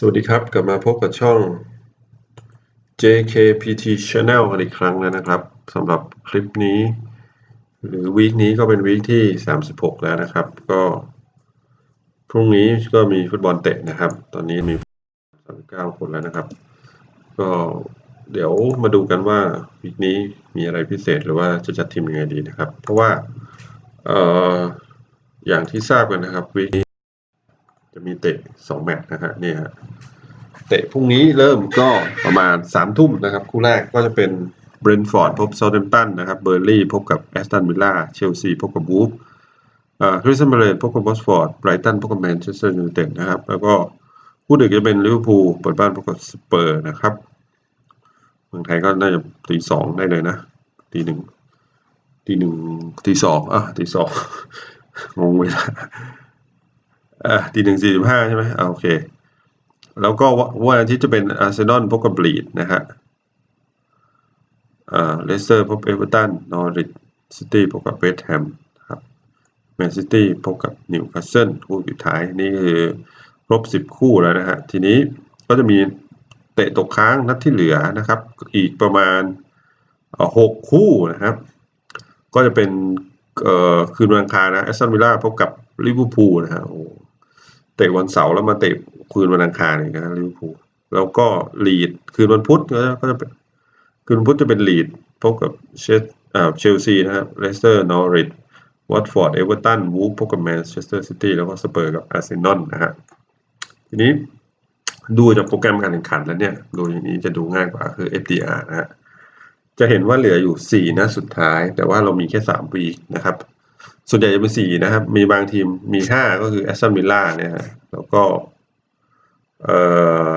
สวัสดีครับ กลับมาพบกับช่อง JKPT Channel กันอีกครั้งแล้วนะครับสำหรับคลิปนี้ หรือวีคนี้ก็เป็นวีคที่ 36 แล้วนะครับ ก็พรุ่งนี้ก็มีฟุตบอลเตะนะครับ ตอนนี้มี 39 คนแล้วนะครับ ก็เดี๋ยวมาดูกันว่าวีคนี้มีอะไรพิเศษหรือว่าจะจัดทีมยังไงดีนะครับ เพราะว่าเอ่ออย่างที่ทราบกันนะครับวีคนี้ จะมีเตะสองแมตช์นะฮะนี่ฮะเตะพรุ่งนี้เริ่มก็ประมาณสามทุ่มนะครับ คู่แรกก็จะเป็นเบรนฟอร์ดพบเซาท์แฮมป์ตันนะครับเบอร์ลี่พบกับแอสตันวิลล่าเชลซีพบกับวูฟคริสตันเบรนพบกับบอสฟอร์ดไบรตันพบกับแมนเชสเตอร์ยูไนเต็ดนะครับ แล้วก็คู่ดึกจะเป็นลิเวอร์พูลเปิดบ้านพบกับสเปอร์นะครับเมืองไทยก็น่าจะตีสองได้เลยนะตีหนึ่งตีหนึ่งตีสองอะตีสองงงเวลา อ่าตีหนึ่งสี่สิบห้าใช่ไหมอ่าโอเค แล้วก็วันอาทิตย์จะเป็นอาร์เซนอลพบกับบลีดนะฮะอ่าเลสเตอร์พบเอเวอร์ตันนอริทซิตี้พบกับเวสต์แฮมครับแมนซิตี้พบกับนิวคาสเซิลคู่สุดท้ายนี่คือครบสิบคู่แล้วนะฮะ ทีนี้ก็จะมีเตะตกค้างนัดที่เหลือนะครับ อีกประมาณหกคู่นะครับ ก็จะเป็นคืนวันอังคารนะแอสตันวิลล่าพบกับลิเวอร์พูลนะฮะโอ้ เตะวันเสาร์แล้วมาเตะคืนวันอังคารอีกนะลิเวอร์พูลแล้วก็ลีดคืนวันพุธก็จะเป็นคืนวันพุธจะเป็นลีดพบกับเชสเชลซีนะครับเลสเตอร์นอริทวัตฟอร์ดเอเวอร์ตันวูฟพบกับแมนเชสเตอร์ซิตี้แล้วก็สเปอร์กับอาร์เซนอลนะฮะทีนี้ดูจากโปรแกรมการแข่งขันแล้วเนี่ย ดูอย่างนี้จะดูง่ายกว่าคือ FDR นะฮะจะเห็นว่าเหลืออยู่สี่นัดสุดท้าย แต่ว่าเรามีแค่สามวีคนะครับ ส่วนใหญ่จะเป็นสี่นะครับ มีบางทีมมีห้าก็คือแอสตันวิลล่าเนี่ยแล้วก็เอ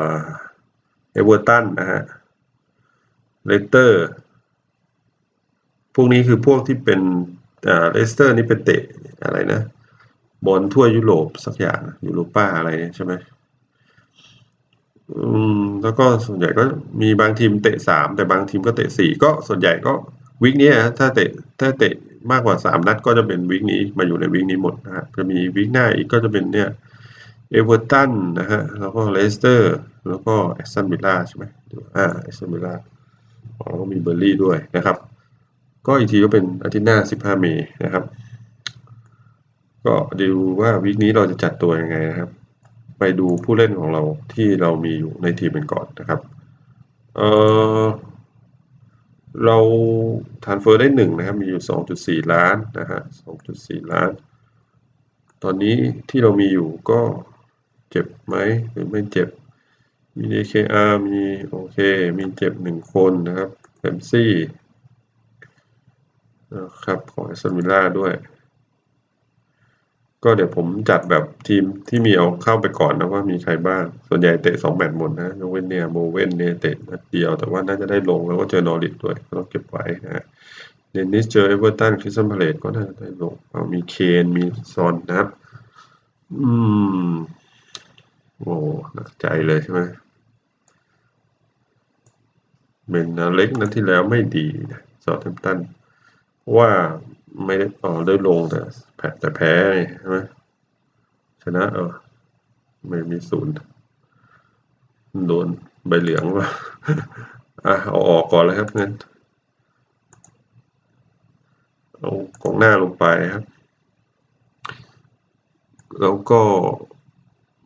อเอเวอร์ตันนะฮะเลสเตอร์ พวกนี้คือพวกที่เป็นอ่าเลสเตอร์นี่เป็นเตะอะไรนะ บอลทั่วยุโรปสักอย่างยูโรป้าอะไรเนี่ยใช่ไหมอืมแล้วก็ส่วนใหญ่ก็มีบางทีมเตะสามแต่บางทีมก็เตะสี่ก็ส่วนใหญ่ก็วีคนี้ฮะถ้าเตะถ้าเตะ มากกว่าสามนัดก็จะเป็นวีคนี้มาอยู่ในวีคนี้หมดนะฮะจะมีวีคหน้าอีกก็จะเป็นเนี่ยเอเวอร์ตันนะฮะแล้วก็เลสเตอร์แล้วก็แอสตันวิลล่าใช่ไหมอ่าแอสตันวิลล่าอ๋อแล้วก็มีเบอร์ลี่ด้วยนะครับ ก็อีกทีก็เป็นอาทิตย์หน้าสิบห้าเมษนะครับ ก็ดูว่าวีคนี้เราจะจัดตัวยังไงนะครับ ไปดูผู้เล่นของเราที่เรามีอยู่ในทีมเป็นก่อนนะครับเออ เราทานเฟอร์ได้หนึ่งนะครับ มีอยู่สองจุดสี่ล้านนะฮะสองจุดสี่ล้าน ตอนนี้ที่เรามีอยู่ก็เจ็บไหมหรือไม่เจ็บ มี DKR มีโอเค มีเจ็บหนึ่งคนนะครับแฟมซี่นะครับ ของแอสตันวิลล่าด้วย ก็เดี๋ยวผมจัดแบบทีมที่มีเอาเข้าไปก่อนนะว่ามีใครบ้าง ส่วนใหญ่เตะสองแมตช์หมดนะยกเว้นเนี่ยโมเว่นเนี่ยเตะนัดเดียว แต่ว่าน่าจะได้ลงแล้วก็เจอนอริทด้วยต้องเก็บไว้นะฮะเดนนิสเจอเอเวอร์ตันคริสตันพาเลตก็น่าจะได้ลงเอามีเคนมีซอนนะครับ อืมโอ้หนักใจเลยใช่ไหมเบนนาเล็กนัดที่แล้วไม่ดีนะซอทแฮมป์ตันว่า ไม่ได้เออได้ลงแต่แพ้แต่แพ้ใช่ไหมชนะเออไม่มีศูนย์โดนใบเหลืองว่ะอะเอาออกก่อนเลยครับเงั้นเอากองหน้าลงไปครับ แล้วก็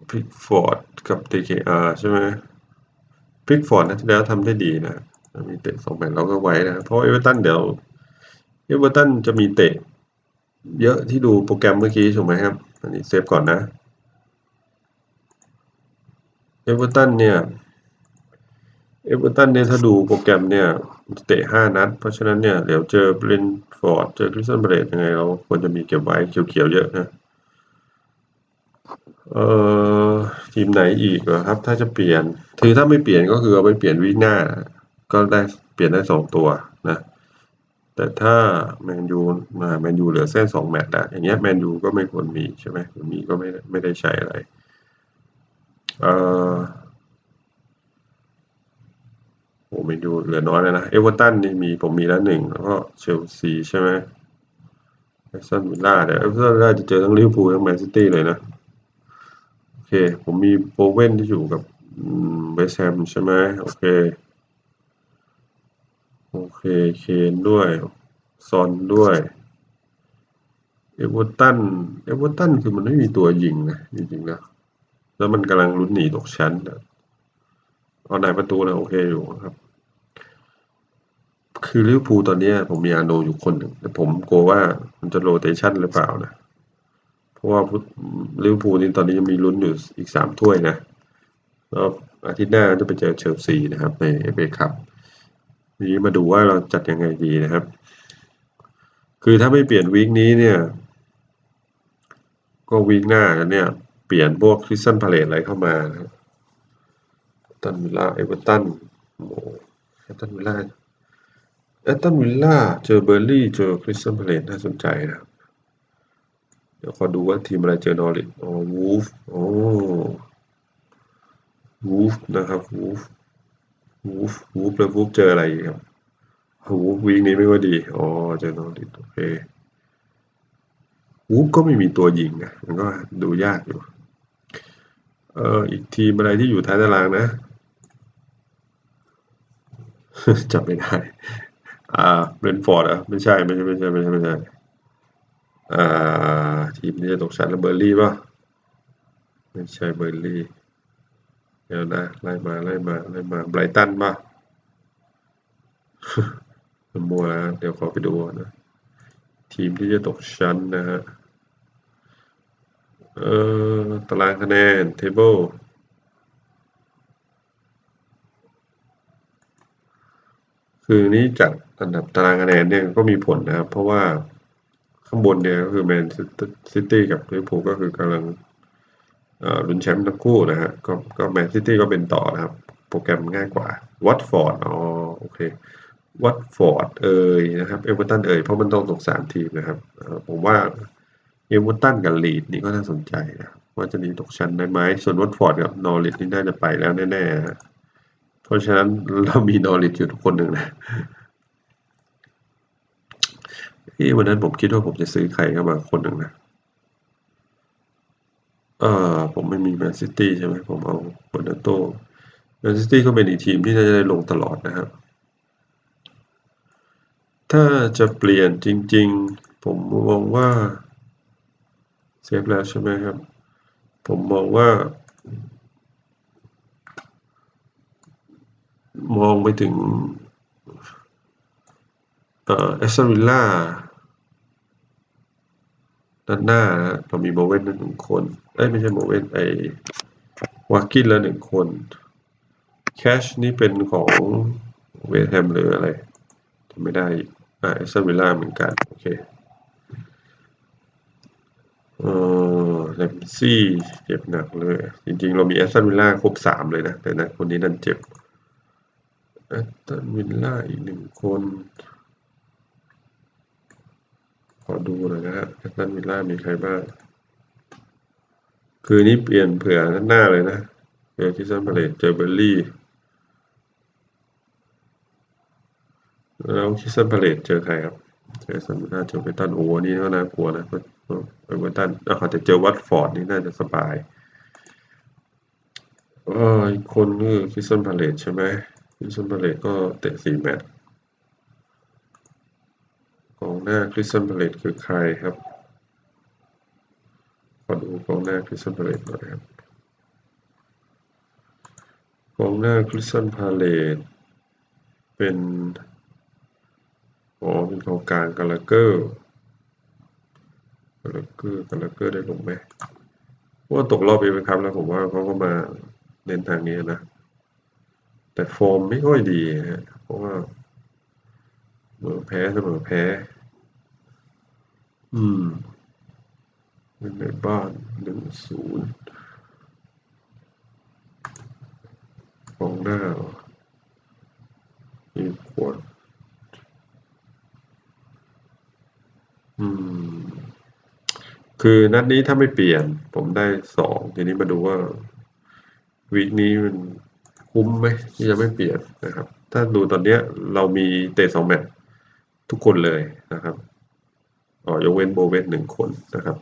พิกฟอร์ดกับ TKR ใช่ไหมพิกฟอร์ดนะที่แล้วทำได้ดีนะ มีเตะสองแมตช์เราก็ไว้นะ เพราะเอเวอร์ตันเดี๋ยว เอเวอร์ตันจะมีเตะ เยอะที่ดูโปรแกรมเมื่อกี้ถูกไหมครับ อันนี้เซฟก่อนนะเอเวอร์ตันเนี่ยเอเวอร์ตันเนี่ยถ้าดูโปรแกรมเนี่ยเตะห้านัด เพราะฉะนั้นเนี่ยเดี๋ยวเจอเบรนท์ฟอร์ดเจอคริสตันเบรดยังไงเราควรจะมีเก็บไว้เขียวๆเยอะนะเอ่อทีมไหนอีกเหรอครับ ถ้าจะเปลี่ยนคือถ้าไม่เปลี่ยนก็คือเอาไปเปลี่ยนวีคหน้า ก็ได้เปลี่ยนได้สองตัวนะ แต่ถ้าแมนยูมาแมนยูเหลือเส้นสองแมตช์แล้วอย่างเงี้ยแมนยูก็ไม่ควรมีใช่ไหมหรือมีก็ไม่ไม่ได้ใช้อะไรเออโอ้แมนยูเหลือน้อยแล้วนะเอเวอร์ตันนี่มีผมมีแล้วหนึ่งแล้วก็เชลซีใช่ไหมแอสตันวิลล่าเดี๋ยวแอสตันวิลล่าจะเจอทั้งลิเวอร์พูลทั้งแมนซิตี้เลยนะโอเค ผมมีโบเว่นที่อยู่กับเวสแฮมใช่ไหมโอเค โอเค เคนด้วย ซอนด้วย เอเวอร์ตัน เอเวอร์ตันคือมันไม่มีตัวยิงนะจริงๆแล้วแล้วมันกำลังลุ้นหนีตกชั้นนะเอานายประตูนะโอเคอยู่ครับ คือลิเวอร์พูลตอนนี้ผมมีอาโนอยู่คนหนึ่งแต่ผมกลัวว่ามันจะโรเตชันหรือเปล่านะ เพราะว่าลิเวอร์พูลนี่ตอนนี้ยังมีลุ้นอยู่อีกสามถ้วยนะแล้วอาทิตย์หน้าจะไปเจอเชลซีนะครับในเอฟเอคัพ นี้มาดูว่าเราจัดยังไงดีนะครับ คือถ้าไม่เปลี่ยนวีคนี้เนี่ย ก็วีคหน้าเนี่ย เปลี่ยนพวกคริสตันพาเลตอะไรเข้ามานะตันวิลล่าเอเวอร์ตันโอ้เอตันวิลล่าเอตันวิลล่าเจอเบอร์ลี่เจอคริสตันพาเลตน่าสนใจนะครับเดี๋ยวขอดูว่าทีมอะไรเจอนอริทอ๋อวูฟโอ้วูฟนะครับวูฟ วูฟวูฟแล้ววูฟเจออะไรอีกครับวูฟวีคนี้ไม่ค่อยดี อ๋อ เจอนอริทโอเควูฟก็ไม่มีตัวยิงนะ มันก็ดูยากอยู่ เอ่ออีกทีมอะไรที่อยู่ท้ายตารางนะจำไม่ได้ อ่าเบรนฟอร์ดอะไม่ใช่ ไม่ใช่ ไม่ใช่ ไม่ใช่ ไม่ใช่ อ่า ทีมนี้จะตกชั้นแล้วเบอร์ลี่ป่ะ ไม่ใช่เบอร์ลี่ เดี๋ยวนะไล่มาไล่มาไล่มาไบรตันป่ะมัวแล้วเดี๋ยวขอไปดูนะ ทีมที่จะตกชั้นนะฮะเอ่อตารางคะแนน table คือนี้จัดอันดับตารางคะแนนเนี่ยก็มีผลนะครับ เพราะว่าข้างบนเนี่ยก็คือแมนซิตี้กับลิเวอร์พูลก็คือกำลัง ลุ้นแชมป์ทั้งคู่นะฮะก็ก็แมนซิตี้ก็เป็นต่อนะครับ โปรแกรมง่ายกว่าวัตฟอร์ดอ๋อโอเควัตฟอร์ดเอ่ยนะครับเอเวอร์ตันเอ่ยเพราะมันต้องตกสามทีมนะครับผมว่าเอเวอร์ตันกับลีดนี่ก็น่าสนใจนะว่าจะหนีตกชั้นได้ไหมส่วนวัตฟอร์ดกับนอริทนี่น่าจะไปแล้วแน่ๆเพราะฉะนั้นเรามีนอริทอยู่ทุกคนหนึ่งนะที่วันนั้นผมคิดว่าผมจะซื้อใครเข้ามาคนหนึ่งนะ ออผมไม่มีแมนซิตี้ใช่ไหมผมเอาโบนาโตแมนซิตี้ก็เป็นอีกทีมที่จะได้ลงตลอดนะครับ ถ้าจะเปลี่ยนจริง ๆ ผมมองว่าเซฟแล้วใช่ไหมครับ ผมมองว่า มองไปถึงเอ่อแอสตันวิลล่าด้านหน้าเรามีโมเวนหนึ่งคน เอ้ยไม่ใช่โมเวนไอวากินแล้วหนึ่งคนแคชนี่เป็นของเวทแฮมหรืออะไรทำไม่ได้อ่าแอสตันวิลล่าเหมือนกัน โอเคเออแลมซี่เจ็บหนักเลย จริงๆ เรามีแอสตันวิลล่าครบสามเลยนะ แต่นะคนนี้นั่นเจ็บแอสตันวิลล่าอีกหนึ่งคน ขอดูหน่อยนะฮะแอสตันวิลล่ามีใครบ้าง คือนี้เปลี่ยนเผื่อหน้าเลยนะเจอคิสันพาเลตเจอเบอร์ลี่แล้วคิสันพาเลตเจอใครครับ เจอซันวิลล่าเจอเบตันโอ้นี่ก็น่ากลัวนะเบอร์ตันเขาจะเจอวัตฟอร์ดนี่น่าจะสบายเอออีกคนคือคิสันพาเลตใช่ไหมคิสันพาเลตก็เตะสี่แมตช์กองหน้าคริสตันพาเลตคือใครครับ ขอดูกองหน้าคริสตันพาเลตหน่อยครับกองหน้าคริสตันพาเลตเป็นอ๋อเป็นกองกลางกาลาเกอร์กาลาเกอร์กาลาเกอร์ได้ลงไหมว่าตกรอบไปไหมครับแล้วผมว่าเขาก็มาเน้นทางนี้นะแต่ฟอร์มไม่ค่อยดีฮะเพราะว่าเสมอแพ้เสมอแพ้ อืม เป็นในบ้านหนึ่งศูนย์กองหน้าอีกวดอืม คือนัดนี้ถ้าไม่เปลี่ยน ผมได้สองทีนี้มาดูว่าวีคนี้มันคุ้มไหมที่จะไม่เปลี่ยนนะครับ ถ้าดูตอนเนี้ยเรามีเตะสองแมตช์ทุกคนเลยนะครับอ๋อยกเว้นโบเวสหนึ่งคนนะครับ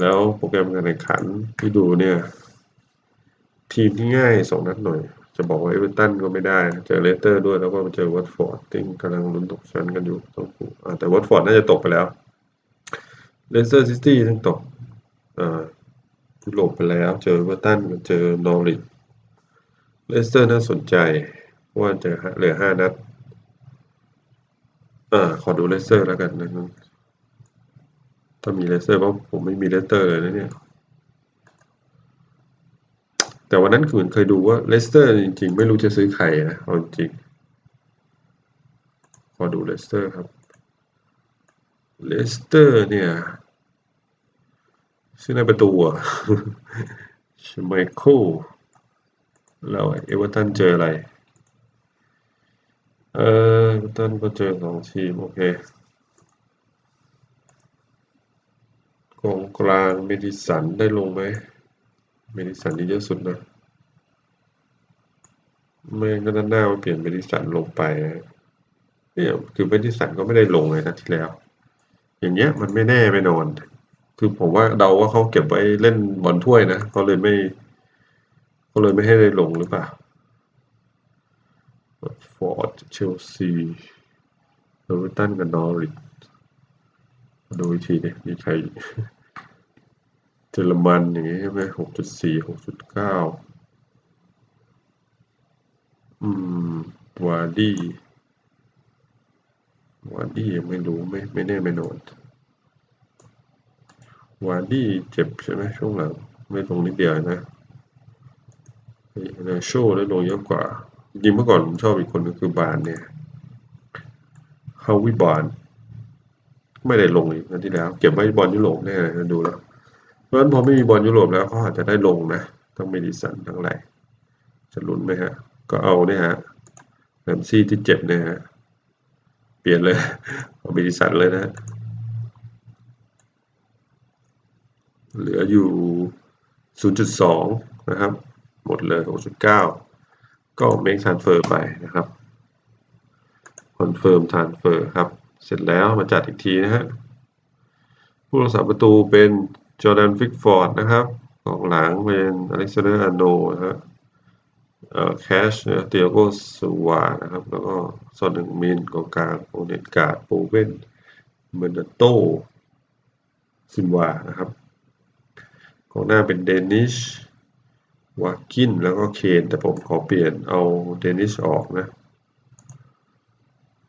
แล้วโปรแกรมการแข่งขันที่ดูเนี่ย ทีมที่ง่ายสองนัดหน่อย จะบอกว่าเอเวอร์ตันก็ไม่ได้ เจอเลสเตอร์ด้วยแล้วก็มาเจอวัตฟอร์ดที่กำลังลุ้นตกชั้นกันอยู่ต้องอ่าแต่วัตฟอร์ดน่าจะตกไปแล้วเลสเตอร์ซิตี้ทั้งตกยุโรปไปแล้ว เจอเอเวอร์ตันเจอนอริทเลสเตอร์น่าสนใจว่าเจอเหลือห้านัดอ่าขอดูเลสเตอร์แล้วกันนะครับ ถ้ามีเลสเตอร์เพราะผมไม่มีเลสเตอร์เลยนะเนี่ย แต่วันนั้นคือเคยดูว่าเลสเตอร์จริง ๆ ไม่รู้จะซื้อใครนะเอาจริงขอดูเลสเตอร์ครับเลสเตอร์เนี่ยซื้อในประตูอะชไมเคิลแล้วเอเวอร์ตันเจออะไร เออเอเวอร์ตันก็เจอสองทีม โอเค กลางเมดิสันได้ลงไหมเมดิสันนี่เยอะสุดนะไม่ก็ด้านหน้ามาเปลี่ยนเมดิสันลงไปเนี่ยคือเมดิสันก็ไม่ได้ลงเลยนะที่แล้ว อย่างเงี้ยมันไม่แน่ไม่นอน คือผมว่าเดาว่าเขาเก็บไว้เล่นบอลถ้วยนะเขาเลยไม่เขาเลยไม่ให้ได้ลงหรือเปล่าฟอร์ดเชลซีโรเบตันกับนอริทดูอีกทีดิมีใคร เยอรมันอย่างงี้ใช่ไหมหกจุดสี่หกจุดเก้าอืมวาดี้วาดี้ยังไม่รู้ไม่ไม่แน่ไม่นอนวาดี้เจ็บใช่ไหมช่วงหลังไม่ลงนิดเดียวนะเนโชได้ลงเยอะกว่าจริงเมื่อก่อนผมชอบอีกคนก็คือบานเนี่ยฮาวิบาน ไม่ได้ลงอีกนันที่แล้ว เก็บไว้บอลยุโรปแน่ดูแล้ว เพราะฉะนั้นพอไม่มีบอลยุโรปแล้วเขาอาจจะได้ลงนะต้งเมดิสันทั้งหลจะลุ้นไหมฮะ ก็เอาเนี่ยฮะแรมซี่ที่เจ็บเนี่ยฮะ เปลี่ยนเลย เอาเมดิสันเลยนะเหลืออยู่ 0.2 นะครับ หมดเลย 6.9 ก็ make transfer ไปนะครับ confirm transfer ครับ เสร็จแล้วมาจัดอีกทีนะฮะ ผู้รักษาประตูเป็น จอร์แดนฟิกฟอร์ดนะครับของหลังเป็นอเล็กซานเดอร์อโนนะฮะเอ่อแคชเตียโกสูวานะครับ แล้วก็ซอนหนึ่งมินกองกลางโอเนตการ์ดโปเวนเมนโตซินวานะครับกองหน้าเป็นเดนิชวากินแล้วก็เคนแต่ผมขอเปลี่ยนเอาเดนิชออกนะ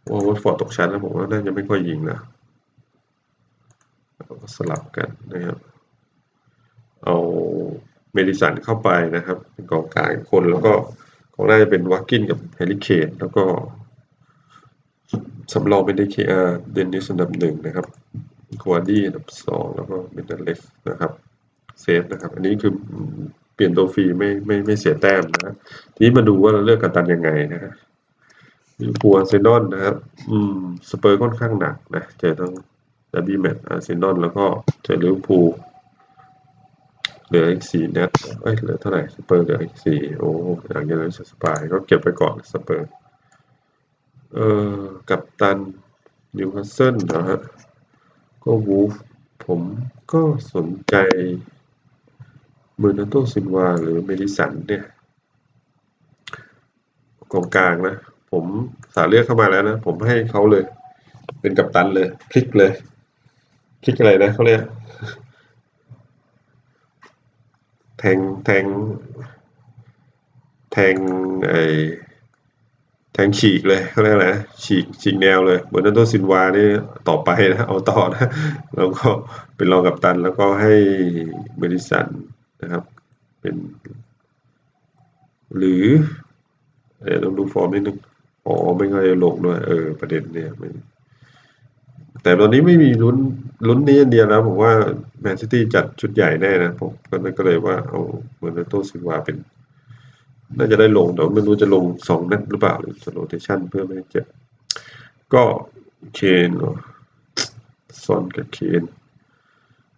ว่าวัตฟอร์ดตกชั้นแล้วผมว่าน่าจะไม่ค่อยยิงนะสลับกันนะครับ เมดิสันเข้าไปนะครับเป็นกองกลางคนแล้วก็ของน่าจะเป็นวากินกับแฮร์รี่เคนแล้วก็สำรองเป็นเดคอาเดนนิสอันดับหนึ่งนะครับควาดี้อันดับสองแล้วก็เมนเดเลฟนะครับเซฟนะครับ อันนี้คือเปลี่ยนตัวฟรีไม่ไม่ไม่เสียแต้มนะทีนี้มาดูว่าเราเลือกกันตันยังไงนะฮะลิเวอร์พูลอาร์เซนอลนะครับ อืม สเปอร์ค่อนข้างหนักนะ เจอทั้งดับบี้แมตช์อาร์เซนอลแล้วก็เจอลิเวอร์พูล เหลืออีกสี่นัดเอ้ยเหลือเท่าไหร่สเปอร์เหลืออีกสี่โอ้อย่างเงี้ยเลยสปายก็เก็บไปก่อนสเปอร์เอ่อกับตันนิวคาสเซิลนะฮะก็วูฟผมก็สนใจเบอร์นาโตซินวาหรือเมดิสันเนี่ยกองกลางนะ ผมสาเลือกเข้ามาแล้วนะ ผมให้เขาเลย เป็นกัปตันเลยคลิกเลยคลิกอะไรนะเขาเรียก แทงแทง แทงไอแทงฉีกเลยเขาเรียกอะไรนะฉีกฉีกแนวเลยเบอร์นันโตซินวานี่ต่อไปนะเอาต่อนะแล้วก็เป็นรองกับตันแล้วก็ให้เบริสันนะครับ เป็น หรือเดี๋ยวต้องดูฟอร์มนิดนึงอ๋อไม่ค่อยลงด้วยเออประเด็นเนี่ยไม่ แต่ตอนนี้ไม่มีลุ้นลุ้นนี้อันเดียวแล้วผมว่าแมนซิตี้จัดชุดใหญ่แน่นะผมก็เลยว่าเอาเบอร์นาโตซิวาเป็น น่าจะได้ลงแต่ไม่รู้จะลงสองนัดหรือเปล่าหรือจะโรเทชันเพื่อไม่ให้เจ็บก็เคนซอนกับเคน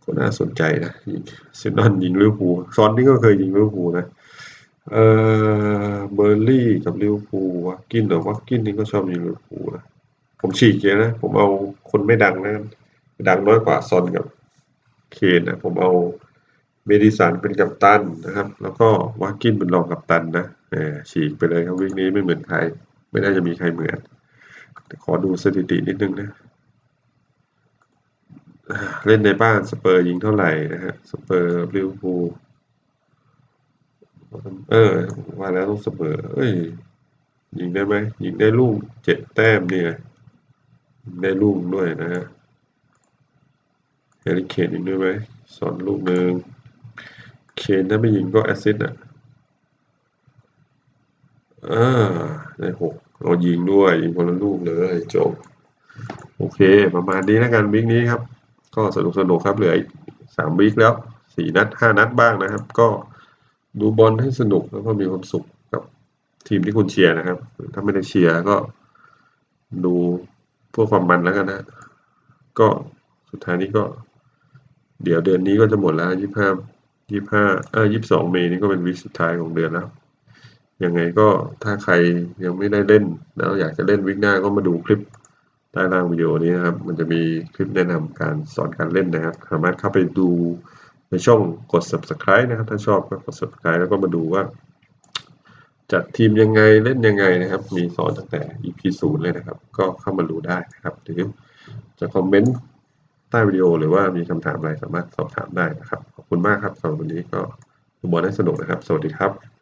ก็น่าสนใจนะเซนนอนยิงลิเวอร์พูลซอนนี่ก็เคยยิงลิเวอร์พูลนะเออเบอร์ลี่กับลิเวอร์พูลวักกินหรือวักกินนี่ก็ชอบยิงลิเวอร์พูลนะ ผมฉีกเยอะนะ ผมเอาคนไม่ดังนะดังน้อยกว่าซอนกับเคนนะผมเอาเมดิสันเป็นกัปตันนะครับ แล้วก็วากินเป็นรองกัปตันนะแหมฉีกไปเลยครับวิกนี้ไม่เหมือนใคร ไม่น่าจะมีใครเหมือนขอดูสถิตินิดนึงนะเล่นในบ้านสเปอร์ยิงเท่าไหร่นะฮะสเปอร์ลิเวอร์พูลเออว่าแล้วต้องเสมอเอ้ยยิงได้ไหมยิงได้ลูกเจ็ดแต้มเนี่ยยิง ได้ลูกด้วยนะฮะแฮร์รี่เคนยิงด้วยไหมสอนลูกหนึ่งเคนถ้าไม่ยิงก็แอสซิสต์อะอ่าได้หกเรายิงด้วย ยิงคนละลูกเลยจบ โอเค ประมาณนี้แล้วกันวิกนี้ครับ ก็สนุกสนุกครับเหลืออีกสามวิกแล้วสี่นัดห้านัดบ้างนะครับ ก็ดูบอลให้สนุกแล้วก็มีความสุขกับทีมที่คุณเชียร์นะครับ ถ้าไม่ได้เชียร์ก็ดู เพื่อความมันแล้วกันนะก็สุดท้ายนี้ก็ เดี๋ยวเดือนนี้ก็จะหมดแล้วยี่ห้ายี่ห้าเออยี่สองเมษนี่ก็เป็นวิสุดท้ายของเดือนแล้วยังไงก็ถ้าใครยังไม่ได้เล่นแล้วอยากจะเล่นวิกหน้าก็มาดูคลิปใต้ล่างวิดีโอนี้นะครับ มันจะมีคลิปแนะนำการสอนการเล่นนะครับ สามารถเข้าไปดูในช่องกด subscribe นะครับ ถ้าชอบก็กด subscribe แล้วก็มาดูว่า จัดทีมยังไงเล่นยังไงนะครับ มีสอนตั้งแต่ EP ศูนย์เลยนะครับ ก็เข้ามาดูได้นะครับ หรือจะคอมเมนต์ใต้วิดีโอหรือว่ามีคำถามอะไรสามารถสอบถามได้นะครับ ขอบคุณมากครับสำหรับวันนี้ก็ดูบอลให้สนุกนะครับ สวัสดีครับ